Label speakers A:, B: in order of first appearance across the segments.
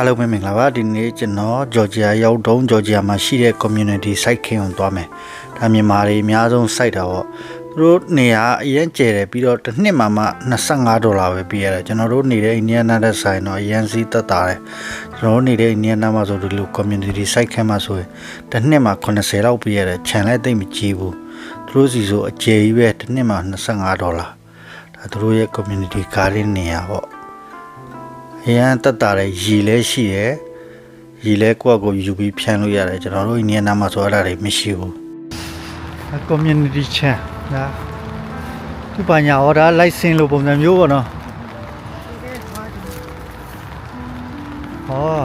A: အားလုံးပဲမင်္ဂလာပါဒီနေ့ကျွန်တော်ဂျော်ဂျီယာရောက်တုံးဂျော်ဂျီယာမှာရှိတဲ့ community site ခင်းအောင်သွားမယ်ဒါမြန်မာတွေအများဆုံး site တာပေါ့သူတို့နေရာအရင်ကျယ်တယ်ပြီးတော့တစ်နှစ်မှမှ25ဒေါ်လာပဲပေးရတယ်ကျွန်တော်တို့နေတဲ့ Indiana တဲ့ဆိုင်တော့အရင်စီးသက်တာတယ်ကျွန်တော်တို့နေတဲ့ Indiana မှာဆိုဒီလို community site ခင်းမှာဆိုရင်တစ်နှစ်မှ80လောက်ပေးရတယ်ခြံလည်းတိတ်မကြီးဘူးသူတို့စီဆိုအကျယ်ကြီးပဲတစ်နှစ်မှ25ဒေါ်လာဒါသူတို့ရဲ့ community garden နေရာပေါ့ အရန်တက်တာတဲ့ရီလဲရှိတယ်ရီလဲကိုယ့်ကိုယ်ယူပြီးဖြန်းလို့ရတယ်ကျွန်တော်တို့အိန္ဒိယနာမှာဆိုအဲ့ဒါတွေမရှိဘူး community ချမ်းဒါဒီပညာ order license လို့ပုံစံမျိုးပေါ့နော်ဟော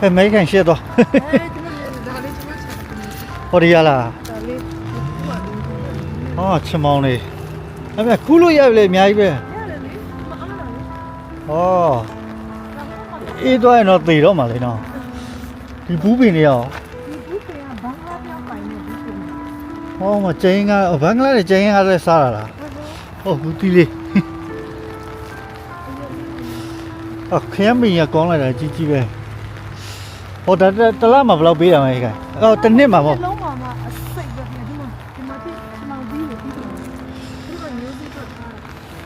A: အဲမေကန်ရှေ့တော့ဟောဒီရလားဟောချမောင်းလေးအဲ့မဲ့ကူးလို့ရပြီလေအများကြီးပဲ ဟောအေးသွားရင်တော့သေတော့မှာလေနော်ဒီဘူးပင်တွေရောဟောမကျင်းကဘင်္ဂလားနဲ့ကျင်းကလည်းစားရလားဟုတ်ဘူးတီးလေးအော်ခရမ်းမင်းရကောင်းလိုက်တာကြီးကြီးပဲဟောဒါတလားမှာဘယ်လောက်ပေးတာမလဲခိုင်အော်တစ်နှစ်မှာပေါ့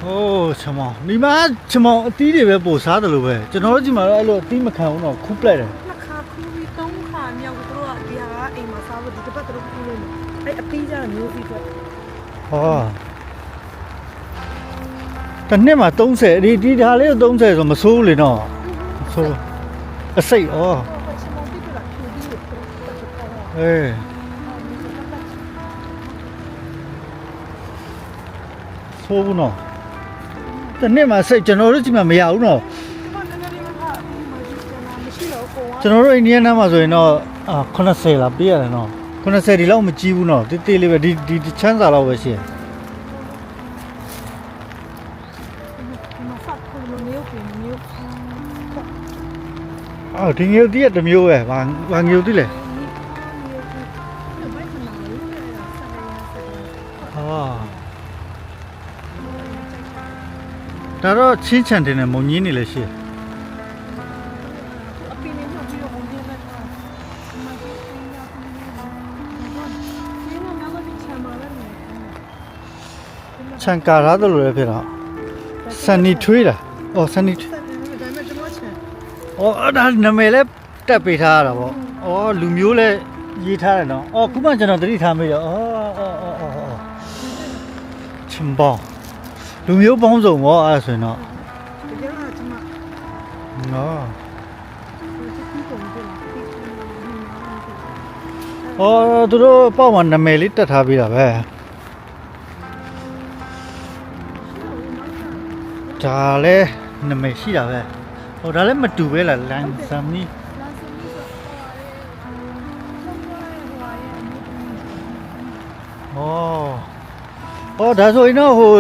B: တာ။
A: အိုးချမောင်ဒီမှာချမောင်အသီးတွေပဲပို့စားတယ်လို့ပဲကျွန်တော်တို့ဒီမှာတော့အဲ့လိုအသီးမခံဘူးတော့ခူးပလိုက်တယ်
B: နှစ်ခါခူးပြီးသုံးခါမြောက်သူတို့ကဒီဟာကအိမ်မှာစားဖို့ဒီတစ်ပတ်သူတို့ခူးလို့အဲ့အပြီးကြတော့မျိုးစစ်တော့။
A: ဟောတစ်နှစ်မှာ30ဒီဒီဓာလေးကို30ဆိုမဆိုးဘူးလေနော်မဆိုးအစိတ်ဩ
B: ဟိုကချင်မောင်ပြီးတော့ခူးပြီးတော့တော့တော့
A: အေးဆိုးဘူးနော် တစ်နှစ်မှာစိတ်ကျွန်တော်တို့ဒီမှာမရဘူးနော်
B: ဒီမှာနည်းနည်းလေးကဒီမှာဒီကနာမရှိတော့ကိုက
A: ကျွန်တော်တို့အိန္ဒိယနားမှာဆိုရင်တော့အာ80လားပေးရတယ်နော်80ဒီလောက်မကြီးဘူးနော်တိတိလေးပဲဒီဒီဒီချမ်းစာလောက်ပဲရှိတယ်
B: ဒီမှာဖတ်ခူးလို့မျိုးပြင်မျိုး
A: အော်ဒီငယ်တည်းကတစ်မျိုးပဲဘာဘာငယ်တည်းလဲ
B: ဒါ
A: တော့ချင်းချန်တင်နဲ့မုံကြီးနေလဲရှိတယ်
B: အပင်းနဲ့ပြီးတော့ဝင်နေတာကဒီမှာဒီအင်းရဒီမှာငါတို့ချမ်းပါလေ
A: ချန်ကာရသလိုလည်းဖြစ်တော့ဆန်နီထွေးတာအော်ဆန်နီထွေး
B: ဒါပေမဲ့ကျွန်တော်ချင်
A: အော်အဲ့ဒါနာမည်လဲတက်ပေးထားရတာပေါ့အော်လူမျိုးလဲရေးထားတယ်နော်အော်ခုမှကျွန်တော်သတိထားမိတော့အော်အော်အော်အော်အော်ချင်ပေါင်း လူမျိုးပေါင်းစုံပေါ့အဲ့ဒါဆိုရင်တော့
B: တကယ်တော့ကျွန်မ
A: နော်
B: ဒီပုံပြလာဒီ
A: အော်သူတို့ပေါ့မှာနာမည်လေးတက်ထားပေးတာပဲဒါလဲနာမည်ရှိတာပဲဟိုဒါလည်းမတူပဲလားလန်ဆမ်နီ
B: လာစမီဆိုဟိုဟာရဲ့အမှု
A: ဩဩဒါဆိုရင်တော့ဟို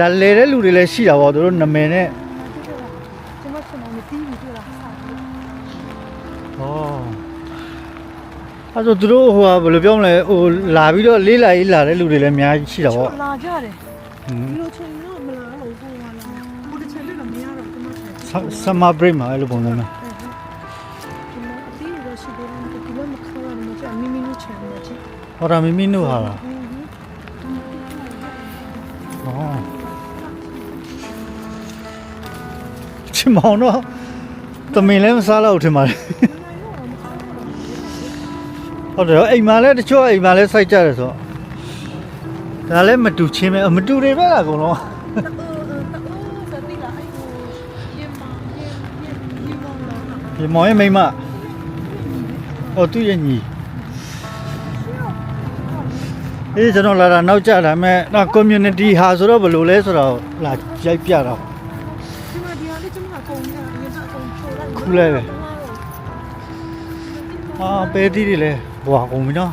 A: လာလေတဲ့လူတွေလည်းရှိတာပေါ့သူတို့နာမည်နဲ့
B: ကျွန်မကျွန်မမသိဘူးပြောတာဟာ
A: ဩအဲ့ဆိုသူတို့ဟိုဟာဘယ်လိုပြောမလဲဟိုလာပြီးတော့လေးလာရေးလာတဲ့လူတွေလည်းအများကြီးရှိတာပေါ့
B: လာကြတယ်
A: ဟွန်း
B: ဒီလိုချိန်တော့မလာတော့ဘူးဟိုလာဟိုတစ်ချိန်လေးတော့မရတော့ကျွန်မချင်
A: ဆမ်မာဘရိတ်မှာအဲ့လိုပုံစံမျိုး
B: ဒီမှာအတီးရရှိတယ်ဒီလိုမခါရမချင်မီမီနူချင်တယ်ချင်
A: ဟောဒါမီမီနုဟာလား င်မောင်တော့တမင်လည်းမစားတော့ဘူးထင်ပါတယ်ဟုတ်တယ်အိမ်မှာလည်းတချို့အိမ်မှာလည်းစိုက်ကြတယ်ဆိုတော့ဒါလည်းမတူချင်းပဲအမတူတွေပဲလားအကုန်လုံးဒီမောင်ရဲ့မိန်းမအော်သူ့ရဲ့ညီအေးကျွန်တော်လာတာနောက်ကျတာမဲ့တော့ community ဟာဆိုတော့ဘယ်လိုလဲဆိုတော့လာရိုက်ပြတော့ ခုလဲပဲအာပဲတီးတွေလဲဘွာကုန်ပြီနော်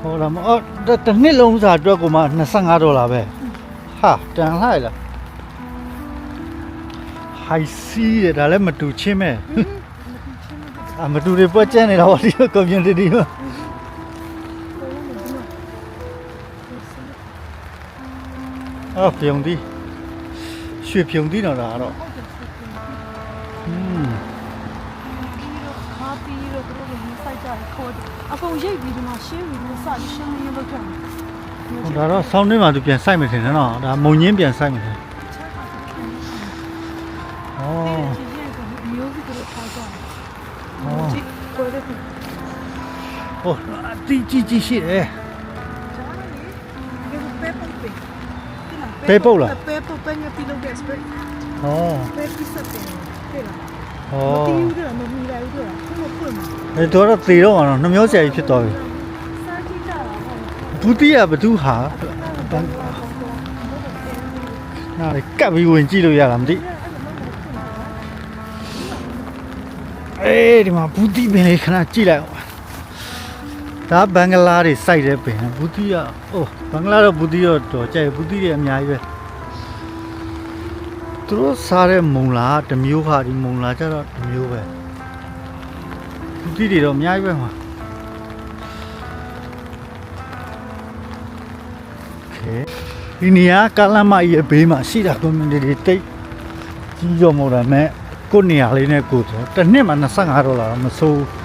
A: ဟောလာမအော်တစ်တစ်နှစ်လုံးစာအတွက်ကိုမှ25ဒေါ်လာပဲဟာတန်လိုက်လား high sea တဲ့ဒါလည်းမတူချင်းမဲ့အမတူတွေပွက်ကျန်နေတာဗောဒီ community မှာအအော်ပြုံသီး ရွှေပြုံသီးတော့ဒါကတော့
B: ဟုတ်တယ်ဆိုပြီး
A: อืม
B: တော့ခါပြီးတော့တို့ကရေးဆိုင်ကြတယ်ခေါ်တယ်အကုန်ရိတ်ပြီးဒီမှာရှင်းပြီးတော့စရှင်းရင်းလုပ်ကြတယ်
A: ဟိုဒါတော့ဆောင်းတွင်းမှာသူပြန်စိုက်မယ်ထင်တယ်နော်ဒါမုံညင်းပြန်စိုက်မယ်ထင်ဩ
B: ဒီရဲ့ကမျိုးစုတို့ထားကြတယ်ကြည့်ကိုယ်တည်း
A: ဟိုအတီးကြီးကြီးရှိတယ်
B: ပဲပုတ်ပဲညပြလုပ်တဲ့ spray
A: ဩ
B: ပဲပြစတဲ့တဲ့လား
A: ဩ
B: တီးဦးတယ်မမီလိုက်ဦးတယ်ခုမပွင့်မှာ
A: အဲတော့တော့သေတော့မှာနော်နှမျိုးဆရာကြီးဖြစ်သွားပြီ
B: စားကြည့်ကြတာဟုတ်
A: ဘူးတီးကဘသူဟာနားလေကပ်ပြီးဝင်ကြည့်လို့ရတာမသိအေးဒီမှာဘူးတီးပင်လေးခဏကြည့်လိုက်အောင် ဒါဘင်္ဂလားတွေစိုက်တဲ့ပင်ဘူးတီးကအိုးဘင်္ဂလားတော့ဘူးတီးတော့တော့ကြိုက်ဘူးတီးတွေအများကြီးပဲသူတို့စားတဲ့မုံလာကတစ်မျိုးဟာဒီမုံလာကျတော့တစ်မျိုးပဲဘူးတီးတွေတော့အများကြီးပဲမှာဒီနေရာကာလမကြီးရဲ့ဘေးမှာရှိတာ community တွေတိတ်ကြီးရောမို့တာမဲ့ကိုယ့်နေရာလေးနဲ့ကိုယ်ဆိုတစ်နှစ်မှာ25ဒေါ်လာတော့မဆိုးဘူး။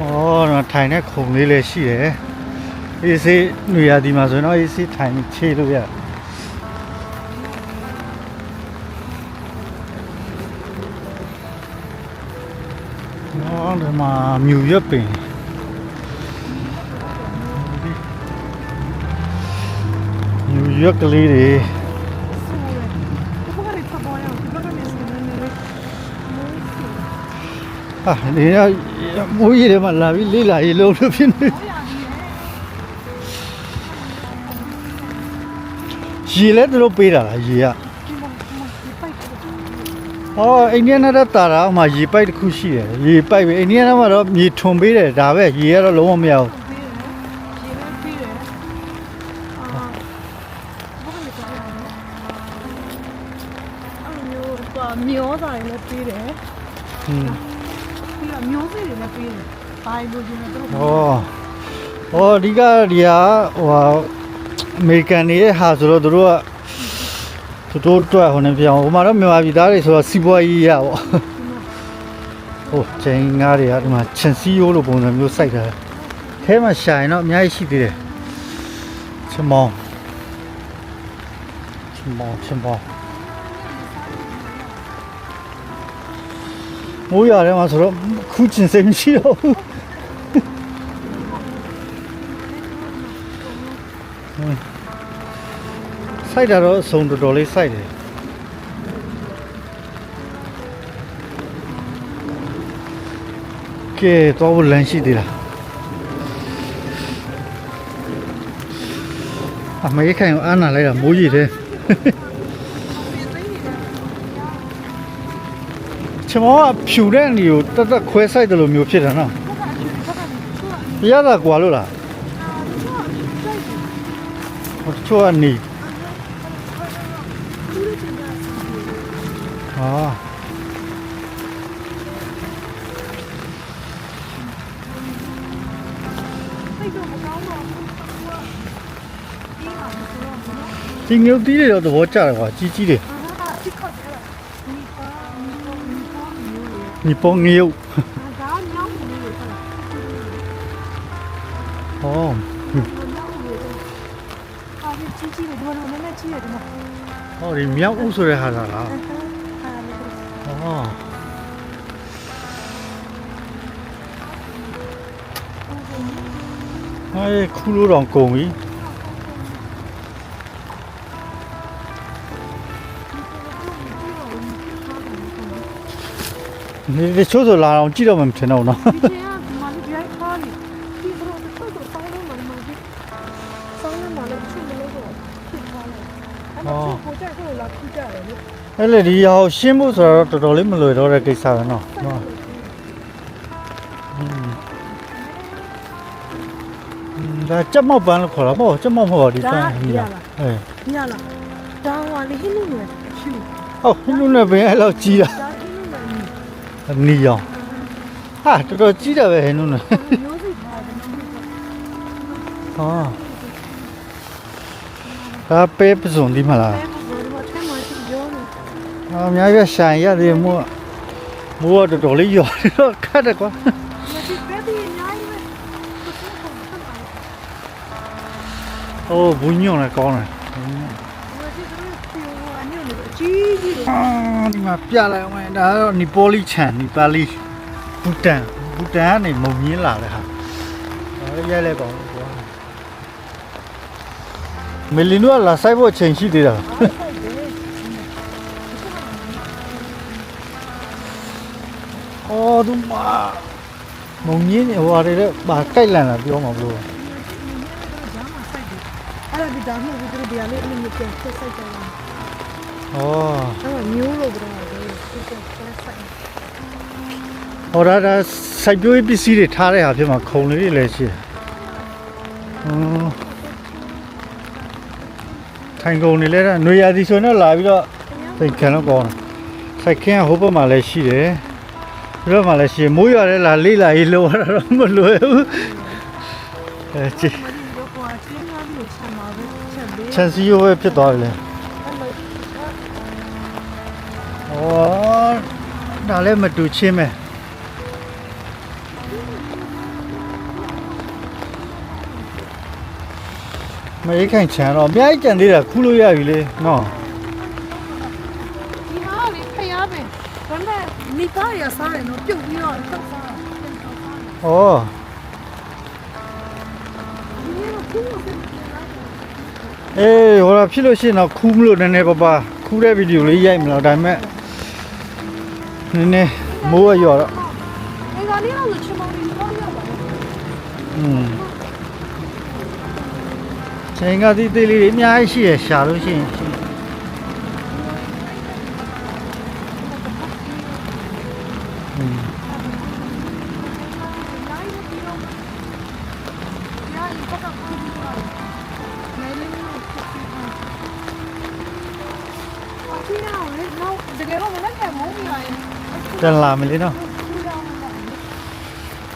A: အော်တော့ထိုင်တဲ့ခုံလေးလည်းရှိတယ်။အေးစေးနေရာဒီမှာဆိုရင်တော့အေးစေးထိုင်ပြီးခြေလို့ရတယ်။အော်ဒီမှာမြူရွက်ပင်ယူရွက်ကလေးတွေ
B: ဆိုးတယ်ဒီဘက်ကလည်းဖပေါ်ရအောင်ဒီဘက်ကလည်းစနေနေလေးမိုးစီ
A: ဟာနေရမိုးရီတွေမှာလာပြီးလေးလာရေးလုံးလို့ဖြစ်နေ
B: ဟောရပြီလေ
A: ရေလည်းသူတို့ပေးတာလားရေက
B: ဒီမှာဒီမှာဒီပိုက်ကို
A: ဟောအိန္ဒိယနဲ့တော့တာတာဟိုမှာရေပိုက်တစ်ခုရှိတယ်ရေပိုက်ပဲအိန္ဒိယနဲ့မှာတော့မြေထွန်ပေးတယ်ဒါပဲရေကတော့လုံးဝမရဘူး
B: ပေးတယ်ရေလည်းပေးတယ်အာဘာလဲကြားရတယ်အဲ့မျိုးကမျောတာလည်းပေးတယ်
A: ဟွန်း
B: ပြီးတော့မျိုးစေ့တွေလည်းပေးတယ်ဘိုင်လိုချင်တယ်တို့
A: ဟောဟောအဓိကဒီဟာဟိုဟာအမေရိကန်တွေရဲ့ဟာဆိုတော့သူတို့ကသူတို့အတွက်ဟိုနေပြောင်းဟိုမှာတော့မြန်မာပြည်သားတွေဆိုတော့စီးပွားရေးရပေါ့ဟိုချိန်ငါးတွေကဒီမှာချင်စီယိုးလိုပုံစံမျိုးစိုက်ထားတယ်။ထဲမှာရှာရင်တော့အများကြီးရှိသေးတယ်။ချင်မောင်းချင်မောင်းချင်မောင်း မိုးရွာထဲမှာဆိုတော့ခုချင်စိတ်မရှိတော့ဘူးဟွန်းစိုက်တာတော့အစုံတော်တော်လေးစိုက်တယ်ကဲတော့ဘလန်ရှိသေးလားအမေခိုင်ကိုအားနာလိုက်တာမိုးကြီးတယ် ချမောကဖြူတဲ့နေကိုတက်တက်ခွဲဆိုင်တယ်လို့မျိုးဖြစ်တာနော်ရတာကွာလို့လားဟိုတချို့ကနေဟာ
B: စိတ်တော့မကောင်းတော့ဘူးဒီမှာဆိုတော့နော်
A: ဒီငုတ်တီးတွေတော့သဘောကျတယ်ကွာကြီးကြီးတယ်
B: မျိုးလေ
A: ညီပုံငရုတ်
B: ဒါညောင်းနေလို့ဆက်လာ
A: ဟော
B: ညောင်းနေလို့အာဒီချီချီတွေတော့လည်းနဲ့ချီရတယ်နော်
A: ဟောဒီမြောက်ဥဆိုတဲ့ဟာလား
B: အာလည်း
A: ဟောအဲခူးလို့တော့ကုန်ပြီ နေတချို့ဆိုလာအောင်ကြည့်တော့မှမထင်တော့ဘူးနော်
B: ဒီချင်ကဒီမှာဒီရိုက်ပါနေဒီကတော့တော့တော့တောင်းလို့မှမဟုတ်ဘူးဆောင်းလို့မှလည်းချစ်မလို့တော့ဖြစ်သွားတယ်အဲ့တော့ကိုကြိုက်ကိုလာခူးကြတယ်လေ
A: အဲ့လေဒီဟာကိုရှင်းဖို့ဆိုတော့တော်တော်လေးမလွယ်တော့တဲ့ကိစ္စပဲနော်နော်ဒါကြက်မောက်ပန်းလို့ခေါ်တာပေါ့ကြက်မောက်မဟုတ်ပါဘူးဒီပန်းကြီးလားအဲ
B: ညလာဒါဟွာလေးဟင်းလို့လည်းရှိတယ်
A: ဟုတ်ဟင်းလူနဲ့ပင်အဲ့လောက်ကြီးတာ
B: ဒါဟင်းလို့ လည်း
A: နီအောင်ဟာတော်တော်ကြီးတာပဲဟင်းလူနဲ့
B: မျိုးစိထားတယ်နော်
A: ဟာဒါပဲပစုံဒီမလား
B: အဲဘာလို့ထဲမှာရှိရောနေ
A: အာ
B: ဒီမှာပြ
A: လိုက်
B: အော
A: င်ဒါကတော့နီပိုလီချန်နီပါလီဘူတန်ဘူတန်ကနေမုံမြင်းလာတဲ့ဟာဒါလည်းရိုက်လိုက်ပါဦးကွာမလီနိုကလာဆိုင်ဖို့အချိန်ရှိသေးတာအော်သူမမုံမြင်းဟိုဟာတွေလည်းပါကြိုက်လန့်လာပြောမှာဘလို့
B: အဲ့ဒါဒီဒါမှမဟုတ်ဒီဒီလေးအနည်းနဲ့ဆက်ဆက်ကြတယ်
A: ဩ
B: အဲ့မျိုးလို့ပြောတာလေဆက်ဆက်ဆက်
A: ဟောဒါဒါစိုက်ပျိုးရေးပစ္စည်းတွေထားတဲ့ဟာဖြစ်မှာခုံလေးတွေလည်းရှိတယ်ဟွန်းထိုင်ကုန်နေလဲတာຫນွေရာသီဆိုရင်တော့လာပြီးတော့စိတ်ခံတော့ကောင်းတယ်စိုက်ခင်းကဟိုဘက်မှာလည်းရှိတယ်ဒီဘက်မှာလည်းရှိတယ်မိုးရွာတဲ့လာလေးလာရေးလောရတာတော့မလွယ်ဘူးအဲချစ်
B: မဒီတော့ကွာချင်းကားပြီးချက်မှာပဲချက်လေး
A: ချန်စီယိုပဲဖြစ်သွားပြီလေ ဩဒါလည်းမတူချင်းပဲမရိတ်ခိုင်ချန်တော့အများကြီးကြံသေးတာခူးလို့ရပြီလေနော်
B: ဒီမှာလေဖျားပဲဒါနဲ့မိသားရစားတယ်နော်ပြုတ်ပြီးတော့ထောက်စားတယ်
A: ဩ
B: ဒီလိုခုလို့
A: အေးဟိုလာဖြစ်လို့ရှိရင်တော့ခူးမလို့နည်းနည်းပါးပါခူးတဲ့ဗီဒီယိုလေးရိုက်မလို့ဒါပေမဲ့ နည်းနည်းမိုးရရော်တော့
B: ဒီကနေ့တော့ချမောင်းပြီးတော့ရပါဘူး
A: อืมချိန်ကတိသေးလေးတွေအများကြီးရှိရရှာလို့ရှိ
B: ရင်
A: ပြန်လာမယ်လေနော်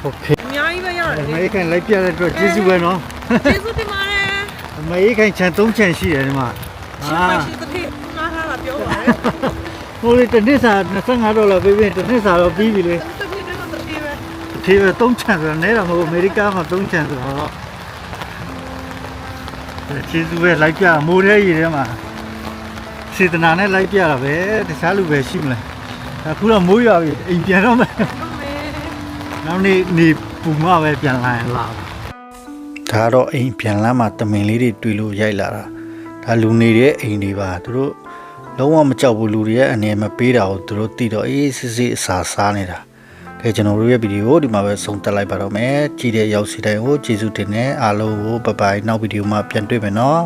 A: โอเค
B: အများကြီးပဲရတယ်
A: အမေရိကန်လိုက်ပြတဲ့အတွက်ကျေးဇူးပဲနော်
B: ကျေးဇူးတင်ပါတယ်
A: အမေရိကန်ချန်3ချန်ရှိတယ်ဒီမှာ
B: ရှင်မရှိသဖြင့်ငါးထားတာပြောပါရဲ့
A: ဟိုလေတစ်နှစ်စာ25ဒေါ်လာပေးပြီးတစ်နှစ်စာတော့ပြီးပြီလေ
B: သဖြင့်တော့တဖြင့်ပဲ
A: အထေးပဲ3ချန်ဆိုတာနဲတာမဟုတ်ဘူးအမေရိကန်မှာ3ချန်ဆိုတော့ကျေးဇူးပဲလိုက်ပြမိုးထဲရေထဲမှာစေတနာနဲ့လိုက်ပြတာပဲတခြားလူပဲရှိမလဲ အခုတော့မိုးရွာပြီအိမ်ပြန်တော့မယ်
B: ဟုတ်မယ်
A: နောက်နေ့နေပူမပဲပြန်လာရင်လာပါဒါတော့အိမ်ပြန်လာမှတမင်လေးတွေတွေ့လို့ရိုက်လာတာဒါလူနေတဲ့အိမ်တွေပါသူတို့လုံးဝမကြောက်ဘူးလူတွေရဲ့အနေမပေးတာကိုသူတို့သိတော့အေးစစ်စစ်အစာစားနေတာကဲကျွန်တော်တို့ရဲ့ဗီဒီယိုဒီမှာပဲဆုံးသက်လိုက်ပါတော့မယ်ကြည့်တဲ့ရောက်စီတိုင်းကိုကျေးဇူးတင်နေအားလုံးကိုဘိုင်ဘိုင်နောက်ဗီဒီယိုမှာပြန်တွေ့မယ်နော်